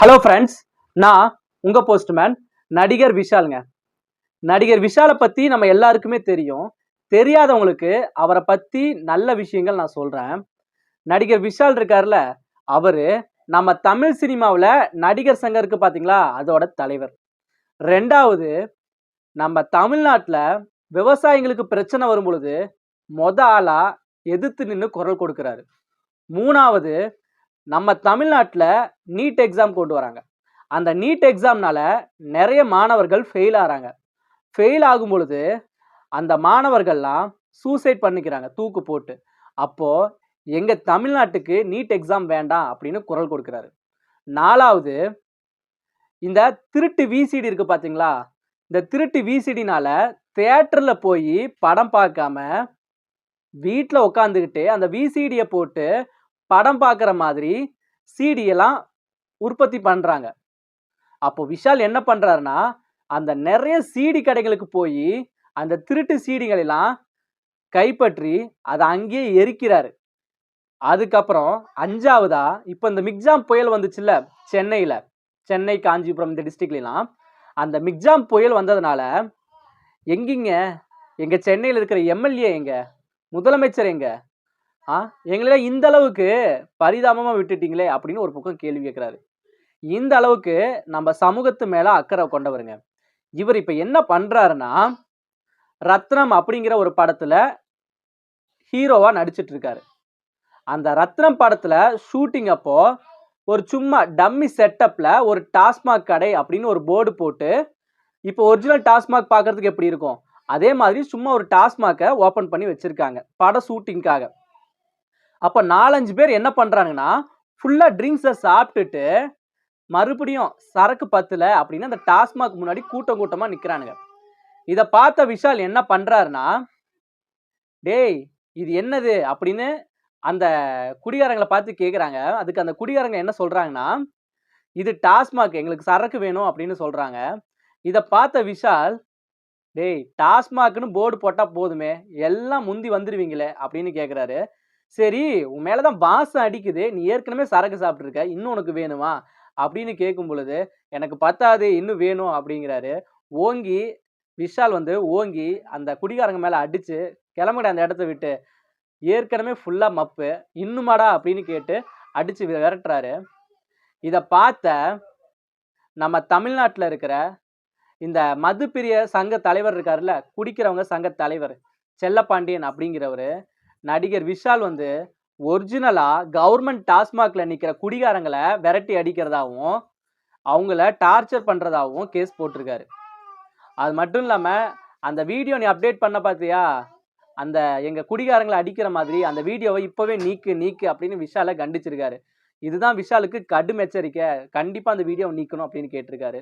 Hello friends நான் உங்கள் postman நடிகர் விஷாலுங்க. நடிகர் விஷாலை பற்றி நம்ம எல்லாருக்குமே தெரியும். தெரியாதவங்களுக்கு அவரை பற்றி நல்ல விஷயங்கள் நான் சொல்கிறேன் நடிகர் விஷால் இருக்கார்ல அவர் நம்ம தமிழ் சினிமாவில் நடிகர் சங்கம் இருக்குது பார்த்தீங்களா அதோட தலைவர். ரெண்டாவது நம்ம தமிழ்நாட்டில் விவசாயிங்களுக்கு பிரச்சனை வரும் பொழுது மொத ஆளாக எதிர்த்து நின்று குரல் கொடுக்குறாரு. மூணாவது நம்ம தமிழ்நாட்டில் நீட் எக்ஸாம் கொண்டு வராங்க. அந்த நீட் எக்ஸாம்னால நிறைய மாணவர்கள் ஃபெயில் ஆகிறாங்க ஃபெயில் ஆகும் பொழுது அந்த மாணவர்கள்லாம் சூசைட் பண்ணிக்கிறாங்க தூக்கு போட்டு. அப்போது எங்கள் தமிழ்நாட்டுக்கு நீட் எக்ஸாம் வேண்டாம் அப்படின்னு குரல் கொடுக்குறாரு. நாலாவது இந்த திருட்டு விசிடி இருக்குது பார்த்தீங்களா இந்த திருட்டு விசிடினால தேட்டரில் போய் படம் பார்க்காம வீட்டில் உட்காந்துக்கிட்டு அந்த விசிடியை போட்டு படம் பார்க்குற மாதிரி சிடியெல்லாம் உற்பத்தி பண்ணுறாங்க அப்போ விஷால் என்ன பண்ணுறாருன்னா அந்த நிறைய சிடி கடைகளுக்கு போய் அந்த திருட்டு சீடிகளெல்லாம் கைப்பற்றி அதை அங்கேயே எரிக்கிறாரு. அதுக்கப்புறம் அஞ்சாவதா இப்போ இந்த மிக்ஜாம் புயல் வந்துச்சுல்ல சென்னையில் சென்னை காஞ்சிபுரம் இந்த டிஸ்ட்ரிக்ட்லாம் அந்த மிக்ஜாம் புயல் வந்ததுனால எங்கிங்க எங்கள் சென்னையில் இருக்கிற எம்எல்ஏ எங்க முதலமைச்சர் எங்க ஆ? எங்களை இந்த அளவுக்கு பரிதாபமாக விட்டுட்டீங்களே அப்படின்னு ஒரு பக்கம் கேள்வி கேட்குறாரு. இந்த அளவுக்கு நம்ம சமூகத்து மேலே அக்கறை கொண்டவருங்க. இவர் இப்போ என்ன பண்ணுறாருன்னா ரத்னம் அப்படிங்கிற ஒரு படத்தில் ஹீரோவாக நடிச்சிட்டு இருக்காரு அந்த ரத்னம் படத்தில் ஷூட்டிங் அப்போ ஒரு சும்மா டம்மி செட்டப்பில் ஒரு டாஸ்மாக் கடை அப்படின்னு ஒரு போர்டு போட்டு இப்போ ஒரிஜினல் டாஸ்மாக் பார்க்கறதுக்கு எப்படி இருக்கும்? அதே மாதிரி சும்மா ஒரு டாஸ்மாக்கை ஓப்பன் பண்ணி வச்சுருக்காங்க பட ஷூட்டிங்காக. அப்போ நாலஞ்சு பேர் என்ன பண்ணுறாங்கன்னா ஃபுல்லாக ட்ரிங்க்ஸை சாப்பிட்டுட்டு மறுபடியும் சரக்கு பத்தில் அப்படின்னு அந்த டாஸ்மாக் முன்னாடி கூட்டம் கூட்டமாக நிற்கிறானுங்க இதை பார்த்த விஷால் என்ன பண்ணுறாருன்னா டேய் இது என்னது? அப்படின்னு அந்த குடிகாரங்களை பார்த்து கேட்குறாங்க அதுக்கு அந்த குடிகாரங்க என்ன சொல்கிறாங்கன்னா இது டாஸ்மாக் எங்களுக்கு சரக்கு வேணும் அப்படின்னு சொல்கிறாங்க இதை பார்த்த விஷால் டேய் டாஸ்மாக்னு போர்டு போட்டால் போதுமே எல்லாம் முந்தி வந்துடுவீங்களே அப்படின்னு கேட்குறாரு சரி உன் மேலே தான் வாசம் அடிக்குது. நீ ஏற்கனவே சரக்கு சாப்பிட்ருக்க இன்னும் உனக்கு வேணுமா? அப்படின்னு கேட்கும் பொழுது எனக்கு பத்தாது இன்னும் வேணும் அப்படிங்கிறாரு. ஓங்கி விஷால் வந்து ஓங்கி அந்த குடிகாரங்க மேலே அடித்து கிளம்புட அந்த இடத்த விட்டு. ஏற்கனவே ஃபுல்லாக மப்பு. இன்னுமாடா? அப்படின்னு கேட்டு அடித்து விரட்டுறாரு. இதை பார்த்த நம்ம தமிழ்நாட்டில் இருக்கிற இந்த மதுப்பிரிய சங்க தலைவர் இருக்காருல்ல குடிக்கிறவங்க சங்க தலைவர் செல்லப்பாண்டியன் அப்படிங்கிறவர் நடிகர் விஷால் வந்து ஒரிஜினலாக கவர்மெண்ட் டாஸ்மாகில் நிற்கிற குடிகாரங்களை விரட்டி அடிக்கிறதாகவும் அவங்கள டார்ச்சர் பண்ணுறதாகவும் கேஸ் போட்டிருக்காரு. அது மட்டும் இல்லாமல் அந்த வீடியோ நீ அப்டேட் பண்ண பார்த்தியா அந்த எங்கள் குடிகாரங்களை அடிக்கிற மாதிரி அந்த வீடியோவை இப்போவே நீக்கு நீக்கு அப்படின்னு விஷாலை கண்டிச்சிருக்காரு. இதுதான் விஷாலுக்கு கடும் எச்சரிக்கை. கண்டிப்பாக அந்த வீடியோவை நீக்கணும் அப்படின்னு கேட்டிருக்காரு.